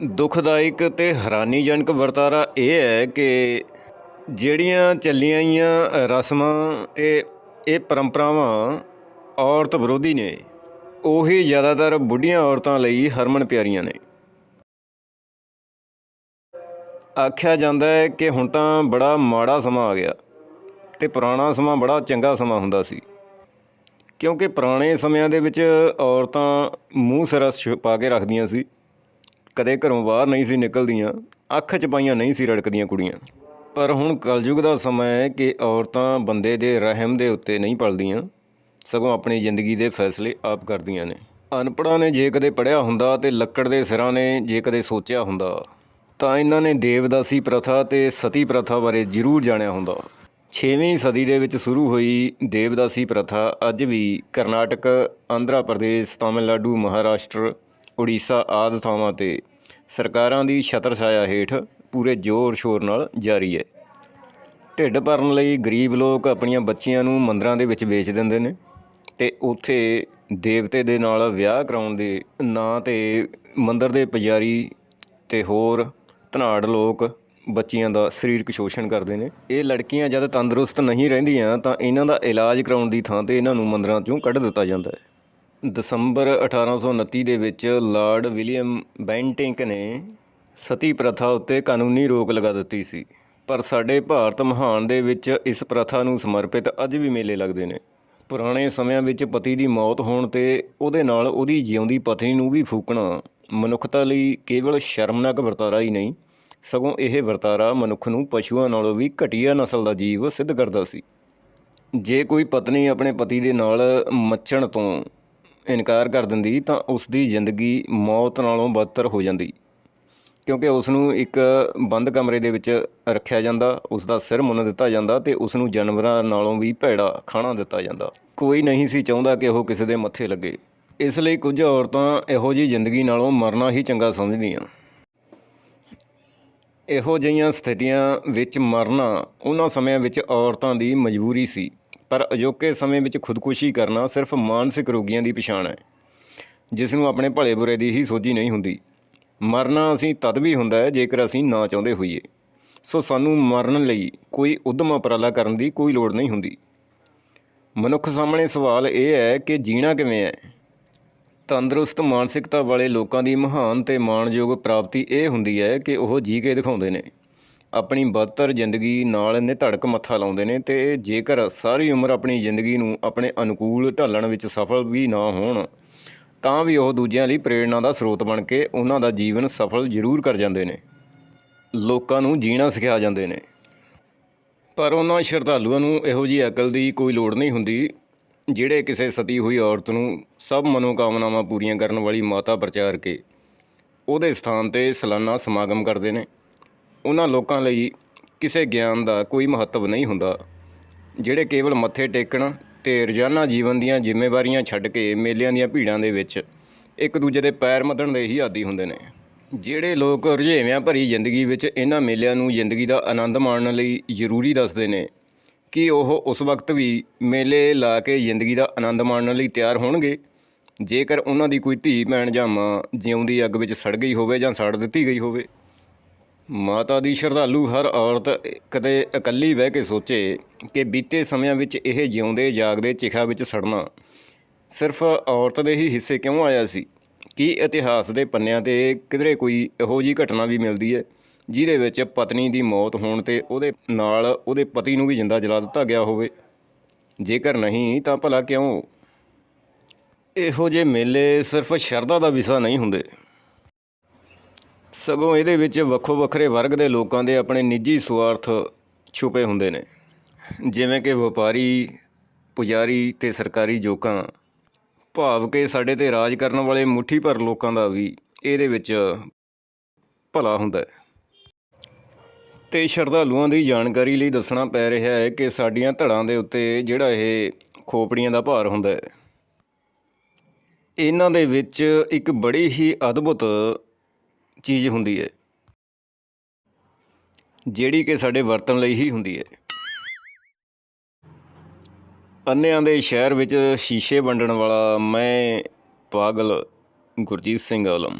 ਦੁਖਦਾਇਕ ਤੇ ਹੈਰਾਨੀਜਨਕ ਵਰਤਾਰਾ ਇਹ ਹੈ ਕਿ ਜਿਹੜੀਆਂ ਚੱਲੀਆਂ ਆਈਆਂ ਰਸਮਾਂ ਤੇ ਇਹ ਪਰੰਪਰਾਵਾਂ ਔਰਤ ਵਿਰੋਧੀ ਨੇ, ਉਹੀ ਜ਼ਿਆਦਾਤਰ ਬੁੱਢੀਆਂ ਔਰਤਾਂ ਲਈ ਹਰਮਨ ਪਿਆਰੀਆਂ ਨੇ। ਆਖਿਆ ਜਾਂਦਾ ਹੈ ਕਿ ਹੁਣ ਤਾਂ ਬੜਾ ਮਾੜਾ ਸਮਾਂ ਆ ਗਿਆ ਤੇ ਪੁਰਾਣਾ ਸਮਾਂ ਬੜਾ ਚੰਗਾ ਸਮਾਂ ਹੁੰਦਾ ਸੀ। ਕਿਉਂਕਿ ਪੁਰਾਣੇ ਸਮਿਆਂ ਦੇ ਵਿੱਚ ਔਰਤਾਂ ਮੂੰਹ ਸਿਰ ਛੁਪਾ ਕੇ ਰੱਖਦੀਆਂ ਸੀ। ਕਦੇ ਘਰੋਂ ਬਾਹਰ ਨਹੀਂ ਸੀ ਨਿਕਲਦੀਆਂ, ਅੱਖ ਚ ਪਾਈਆਂ ਨਹੀਂ ਸੀ ਰੜਕਦੀਆਂ ਕੁੜੀਆਂ। ਪਰ ਹੁਣ ਕਲਯੁਗ ਦਾ ਸਮਾਂ ਹੈ ਕਿ ਔਰਤਾਂ ਬੰਦੇ ਦੇ ਰਹਿਮ ਦੇ ਉੱਤੇ ਨਹੀਂ ਪਲਦੀਆਂ, ਸਗੋਂ ਆਪਣੀ ਜ਼ਿੰਦਗੀ ਦੇ ਫੈਸਲੇ ਆਪ ਕਰਦੀਆਂ ਨੇ। ਅਨਪੜ੍ਹਾਂ ਨੇ ਜੇ ਕਦੇ ਪੜ੍ਹਿਆ ਹੁੰਦਾ ਤੇ ਲੱਕੜ ਦੇ ਸਿਰਾਂ ਨੇ ਜੇ ਕਦੇ ਸੋਚਿਆ ਹੁੰਦਾ, ਤਾਂ ਇਹਨਾਂ ਨੇ ਦੇਵਦਾਸੀ ਪ੍ਰਥਾ ਤੇ ਸਤੀ ਪ੍ਰਥਾ ਬਾਰੇ ਜ਼ਰੂਰ ਜਾਣਿਆ ਹੁੰਦਾ। 6ਵੀਂ ਸਦੀ ਦੇ ਵਿੱਚ ਸ਼ੁਰੂ ਹੋਈ ਦੇਵਦਾਸੀ ਪ੍ਰਥਾ ਅੱਜ ਵੀ ਕਰਨਾਟਕ, ਆਂਧਰਾ ਪ੍ਰਦੇਸ਼, ਤਾਮਿਲਨਾਡੂ, ਮਹਾਰਾਸ਼ਟਰ ਉੜੀਸਾ ਆਦਿ ਥਾਵਾਂ ਤੇ ਸਰਕਾਰਾਂ ਦੀ ਛਤਰ ਛਾਇਆ ਹੇਠ ਪੂਰੇ ਜ਼ੋਰ ਸ਼ੋਰ ਨਾਲ ਜਾਰੀ ਹੈ। ਢਿੱਡ ਭਰਨ ਲਈ ਗਰੀਬ ਲੋਕ ਆਪਣੀਆਂ ਬੱਚੀਆਂ ਨੂੰ ਮੰਦਰਾਂ ਦੇ ਵਿੱਚ ਵੇਚ ਦਿੰਦੇ ਨੇ ਤੇ ਉੱਥੇ ਦੇਵਤੇ ਦੇ ਨਾਲ ਵਿਆਹ ਕਰਾਉਣ ਦੇ ਨਾਂ ਤੇ ਮੰਦਰ ਦੇ ਪੁਜਾਰੀ ਤੇ ਹੋਰ ਧਨਾੜ ਲੋਕ ਬੱਚੀਆਂ ਦਾ ਸਰੀਰਕ ਸ਼ੋਸ਼ਣ ਕਰਦੇ ਨੇ। ਇਹ ਲੜਕੀਆਂ ਜਦ ਤੰਦਰੁਸਤ ਨਹੀਂ ਰਹਿੰਦੀਆਂ ਤਾਂ ਇਹਨਾਂ ਦਾ ਇਲਾਜ ਕਰਾਉਣ ਦੀ ਥਾਂ ਤੇ ਇਹਨਾਂ ਨੂੰ ਮੰਦਰਾਂ ਚੋਂ ਕੱਢ ਦਿੱਤਾ ਜਾਂਦਾ ਹੈ। ਦਸੰਬਰ 1829 ਦੇ ਵਿੱਚ ਲਾਰਡ ਵਿਲੀਅਮ ਬੈਂਟਿੰਕ ਨੇ ਸਤੀ ਪ੍ਰਥਾ ਉੱਤੇ ਕਾਨੂੰਨੀ ਰੋਕ ਲਗਾ ਦਿੱਤੀ ਸੀ, ਪਰ ਸਾਡੇ ਭਾਰਤ ਮਹਾਨ ਦੇ ਵਿੱਚ ਇਸ ਪ੍ਰਥਾ ਨੂੰ ਸਮਰਪਿਤ ਅੱਜ ਵੀ ਮੇਲੇ ਲੱਗਦੇ ਨੇ। ਪੁਰਾਣੇ ਸਮਿਆਂ ਵਿੱਚ ਪਤੀ ਦੀ ਮੌਤ ਹੋਣ ਤੇ ਉਹਦੇ ਨਾਲ ਉਹਦੀ ਜਿਉਂਦੀ ਪਤਨੀ ਨੂੰ ਵੀ ਫੂਕਣਾ ਮਨੁੱਖਤਾ ਲਈ ਕੇਵਲ ਸ਼ਰਮਨਾਕ ਵਰਤਾਰਾ ਹੀ ਨਹੀਂ, ਸਗੋਂ ਇਹ ਵਰਤਾਰਾ ਮਨੁੱਖ ਨੂੰ ਪਸ਼ੂਆਂ ਨਾਲੋਂ ਵੀ ਘਟੀਆ ਨਸਲ ਦਾ ਜੀਵ ਸਿੱਧ ਕਰਦਾ ਸੀ। ਜੇ ਕੋਈ ਪਤਨੀ ਆਪਣੇ ਪਤੀ ਦੇ ਨਾਲ ਮੱਚਣ ਤੋਂ ਇਨਕਾਰ ਕਰ ਦਿੰਦੀ ਤਾਂ ਉਸ ਦੀ ਜ਼ਿੰਦਗੀ ਮੌਤ ਨਾਲੋਂ ਬਦਤਰ ਹੋ ਜਾਂਦੀ। ਕਿਉਂਕਿ ਉਸ ਨੂੰ ਇੱਕ ਬੰਦ ਕਮਰੇ ਦੇ ਵਿੱਚ ਰੱਖਿਆ ਜਾਂਦਾ ਉਸ ਦਾ ਸਿਰ ਮੁੰਨ ਦਿੱਤਾ ਜਾਂਦਾ ਤੇ ਉਸ ਨੂੰ ਜਾਨਵਰਾਂ ਨਾਲੋਂ ਵੀ ਭੈੜਾ ਖਾਣਾ ਦਿੱਤਾ ਜਾਂਦਾ। ਕੋਈ ਨਹੀਂ ਸੀ ਚਾਹੁੰਦਾ ਕਿ ਉਹ ਕਿਸੇ ਦੇ ਮੱਥੇ ਲੱਗੇ। ਇਸ ਲਈ ਕੁਝ ਔਰਤਾਂ ਇਹੋ ਜਿਹੀ ਜ਼ਿੰਦਗੀ ਨਾਲੋਂ ਮਰਨਾ ਹੀ ਚੰਗਾ ਸਮਝਦੀਆਂ। ਇਹੋ ਜਿਹੀਆਂ ਸਥਿਤੀਆਂ ਵਿੱਚ ਮਰਨਾ ਉਹਨਾਂ ਸਮਿਆਂ ਵਿੱਚ ਔਰਤਾਂ ਦੀ ਮਜਬੂਰੀ ਸੀ। ਪਰ ਅਜੋਕੇ ਸਮੇਂ ਵਿੱਚ ਖੁਦਕੁਸ਼ੀ ਕਰਨਾ ਸਿਰਫ ਮਾਨਸਿਕ ਰੋਗੀਆਂ ਦੀ ਪਛਾਣ ਹੈ, ਜਿਸ ਨੂੰ ਆਪਣੇ ਭਲੇ ਬੁਰੇ ਦੀ ਹੀ ਸੋਝੀ ਨਹੀਂ ਹੁੰਦੀ। ਮਰਨਾ ਅਸੀਂ ਤਦ ਵੀ ਹੁੰਦਾ ਹੈ ਜੇਕਰ ਅਸੀਂ ਨਾ ਚਾਹੁੰਦੇ ਹੋਈਏ। ਸੋ ਸਾਨੂੰ ਮਰਨ ਲਈ ਕੋਈ ਉਦਮ ਉਪਰਾਲਾ ਕਰਨ ਦੀ ਕੋਈ ਲੋੜ ਨਹੀਂ ਹੁੰਦੀ। ਮਨੁੱਖ ਸਾਹਮਣੇ ਸਵਾਲ ਇਹ ਹੈ ਕਿ ਜੀਣਾ ਕਿਵੇਂ ਹੈ? ਤੰਦਰੁਸਤ ਮਾਨਸਿਕਤਾ ਵਾਲੇ ਲੋਕਾਂ ਦੀ ਮਹਾਨ ਤੇ ਮਾਣਯੋਗ ਪ੍ਰਾਪਤੀ ਇਹ ਹੁੰਦੀ ਹੈ ਕਿ ਉਹ ਜੀ ਕੇ ਦਿਖਾਉਂਦੇ ਨੇ। ਆਪਣੀ ਬਦਤਰ ਜ਼ਿੰਦਗੀ ਨਾਲ ਨਿਧੜਕ ਮੱਥਾ ਲਾਉਂਦੇ ਨੇ ਤੇ ਜੇਕਰ ਸਾਰੀ ਉਮਰ ਆਪਣੀ ਜ਼ਿੰਦਗੀ ਨੂੰ ਆਪਣੇ ਅਨੁਕੂਲ ਢਾਲਣ ਵਿੱਚ ਸਫਲ ਵੀ ਨਾ ਹੋਣ, ਤਾਂ ਵੀ ਉਹ ਦੂਜਿਆਂ ਲਈ ਪ੍ਰੇਰਣਾ ਦਾ ਸਰੋਤ ਬਣ ਕੇ ਉਹਨਾਂ ਦਾ ਜੀਵਨ ਸਫਲ ਜ਼ਰੂਰ ਕਰ ਜਾਂਦੇ ਨੇ। ਲੋਕਾਂ ਨੂੰ ਜੀਣਾ ਸਿਖਾ ਜਾਂਦੇ ਨੇ। ਪਰ ਉਹਨਾਂ ਸ਼ਰਧਾਲੂਆਂ ਨੂੰ ਇਹੋ ਜਿਹੀ ਅਕਲ ਦੀ ਕੋਈ ਲੋੜ ਨਹੀਂ ਹੁੰਦੀ, ਜਿਹੜੇ ਕਿਸੇ ਸਤੀ ਹੋਈ ਔਰਤ ਨੂੰ ਸਭ ਮਨੋਕਾਮਨਾਵਾਂ ਪੂਰੀਆਂ ਕਰਨ ਵਾਲੀ ਮਾਤਾ ਪ੍ਰਚਾਰ ਕੇ ਉਹਦੇ ਸਥਾਨ ਤੇ ਸਾਲਾਨਾ ਸਮਾਗਮ ਕਰਦੇ ਨੇ। ਉਹਨਾਂ ਲੋਕਾਂ ਲਈ ਕਿਸੇ ਗਿਆਨ ਦਾ ਕੋਈ ਮਹੱਤਵ ਨਹੀਂ ਹੁੰਦਾ, ਜਿਹੜੇ ਕੇਵਲ ਮੱਥੇ ਟੇਕਣ ਤੇ ਰੋਜ਼ਾਨਾ ਜੀਵਨ ਦੀਆਂ ਜ਼ਿੰਮੇਵਾਰੀਆਂ ਛੱਡ ਕੇ ਮੇਲਿਆਂ ਦੀਆਂ ਭੀੜਾਂ ਦੇ ਵਿੱਚ ਇੱਕ ਦੂਜੇ ਦੇ ਪੈਰ ਮੱਧਣ ਦੇ ਹੀ ਆਦੀ ਹੁੰਦੇ ਨੇ। ਜਿਹੜੇ ਲੋਕ ਰੁਝੇਵਿਆਂ ਭਰੀ ਜ਼ਿੰਦਗੀ ਵਿੱਚ ਇਹਨਾਂ ਮੇਲਿਆਂ ਨੂੰ ਜ਼ਿੰਦਗੀ ਦਾ ਆਨੰਦ ਮਾਣਨ ਲਈ ਜ਼ਰੂਰੀ ਦੱਸਦੇ ਨੇ, ਕਿ ਉਹ ਉਸ ਵਕਤ ਵੀ ਮੇਲੇ ਲਾ ਕੇ ਜ਼ਿੰਦਗੀ ਦਾ ਆਨੰਦ ਮਾਣਨ ਲਈ ਤਿਆਰ ਹੋਣਗੇ? ਜੇਕਰ ਉਹਨਾਂ ਦੀ ਕੋਈ ਧੀ, ਭੈਣ ਜਾਂ ਮਾਂ ਜਿਉਂਦੀ ਅੱਗ ਵਿੱਚ ਸੜ ਗਈ ਹੋਵੇ ਜਾਂ ਸੜ ਦਿੱਤੀ ਗਈ ਹੋਵੇ ਮਾਤਾ ਦੀ ਸ਼ਰਧਾਲੂ ਹਰ ਔਰਤ ਕਦੇ ਇਕੱਲੀ ਬਹਿ ਕੇ ਸੋਚੇ ਕਿ ਬੀਤੇ ਸਮਿਆਂ ਵਿੱਚ ਇਹ ਜਿਉਂਦੇ ਜਾਗਦੇ ਚਿਖਾ ਵਿੱਚ ਸੜਨਾ। ਸਿਰਫ ਔਰਤ ਦੇ ਹੀ ਹਿੱਸੇ ਕਿਉਂ ਆਇਆ ਸੀ? ਕੀ ਇਤਿਹਾਸ ਦੇ ਪੰਨਿਆਂ ਤੇ ਕਿਧਰੇ ਕੋਈ ਇਹੋ ਜਿਹੀ ਘਟਨਾ ਵੀ ਮਿਲਦੀ ਹੈ, ਜਿਹਦੇ ਵਿੱਚ ਪਤਨੀ ਦੀ ਮੌਤ ਹੋਣ ਤੇ ਉਹਦੇ ਨਾਲ ਉਹਦੇ ਪਤੀ ਨੂੰ ਵੀ ਜਿੰਦਾ ਜਲਾ ਦਿੱਤਾ ਗਿਆ ਹੋਵੇ? ਜੇਕਰ ਨਹੀਂ, ਤਾਂ ਭਲਾ ਕਿਉਂ? ਇਹੋ ਜਿਹੇ ਮੇਲੇ ਸਿਰਫ ਸ਼ਰਧਾ ਦਾ ਵਿਸ਼ਾ ਨਹੀਂ ਹੁੰਦੇ। ਸਗੋਂ ਇਹਦੇ ਵਿੱਚ ਵੱਖੋ ਵੱਖਰੇ ਵਰਗ ਦੇ ਲੋਕਾਂ ਦੇ ਆਪਣੇ ਨਿੱਜੀ ਸਵਾਰਥ ਛੁਪੇ ਹੁੰਦੇ ਨੇ। ਜਿਵੇਂ ਕਿ ਵਪਾਰੀ, ਪੁਜਾਰੀ ਤੇ ਸਰਕਾਰੀ ਜੋਕਾਂ। ਭਾਵ ਕਿ ਸਾਡੇ ਤੇ ਰਾਜ ਕਰਨ ਵਾਲੇ ਮੁੱਠੀ ਭਰ ਲੋਕਾਂ ਦਾ ਵੀ ਇਹਦੇ ਵਿੱਚ ਭਲਾ ਹੁੰਦਾ ਹੈ। ਤੇ ਸ਼ਰਧਾਲੂਆਂ ਦੀ ਜਾਣਕਾਰੀ ਲਈ ਦੱਸਣਾ ਪੈ ਰਿਹਾ ਹੈ ਕਿ ਸਾਡੀਆਂ ਧੜਾਂ ਦੇ ਉੱਤੇ ਜਿਹੜਾ ਇਹ ਖੋਪੜੀਆਂ ਦਾ ਭਾਰ ਹੁੰਦਾ ਹੈ। ਇਹਨਾਂ ਦੇ ਵਿੱਚ ਇੱਕ ਬੜੀ ਹੀ ਅਦਭੁਤ ਚੀਜ਼ ਹੁੰਦੀ ਹੈ ਜਿਹੜੀ ਕਿ ਸਾਡੇ ਵਰਤਣ ਲਈ ਹੀ ਹੁੰਦੀ ਹੈ ਅੰਨਿਆਂ ਦੇ ਸ਼ਹਿਰ ਵਿੱਚ ਸ਼ੀਸ਼ੇ ਵੰਡਣ ਵਾਲਾ ਮੈਂ ਪਾਗਲ ਗੁਰਜੀਤ ਸਿੰਘ ਆਲਮ।